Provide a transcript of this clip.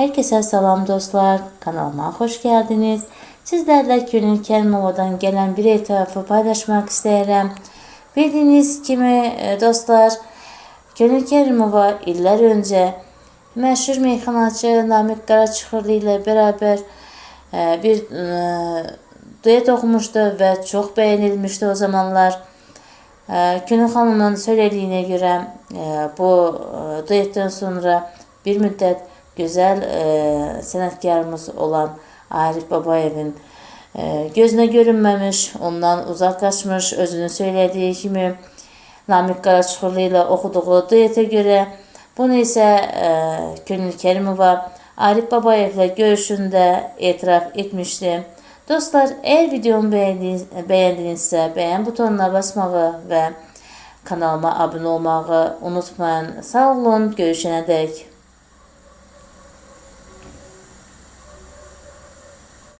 Herkese selam dostlar. Kanalıma hoş geldiniz. Sizlerle Gönül Kerimova'dan gelen bir etrafı paylaşmak isterim. Bildiğiniz gibi e, dostlar Gönül Kerimova iller önce meşhur meyhanacı Namık Karaçıkırlı ile beraber e, bir e, düet okumuştu ve çok beğenilmişti o zamanlar. Gönül Hanım'ın söylediğine göre bu düetten sonra bir müddet güzel e, sanatkarımız olan Arif Babayev'in e, gözüne görünmemiş, ondan uzaklaşmış, özünü söylediği gibi Namık Karaçoğlu ile okuduğu düete göre bunu ise e, Gönül Kerimova Arif Babayev'le görüşünde itiraf etmişti. Dostlar eğer videomu beğendiniz, beğendinizse beğen butonuna basmağı ve kanalıma abone olmağı unutmayın. Sağ olun. Görüşene dek.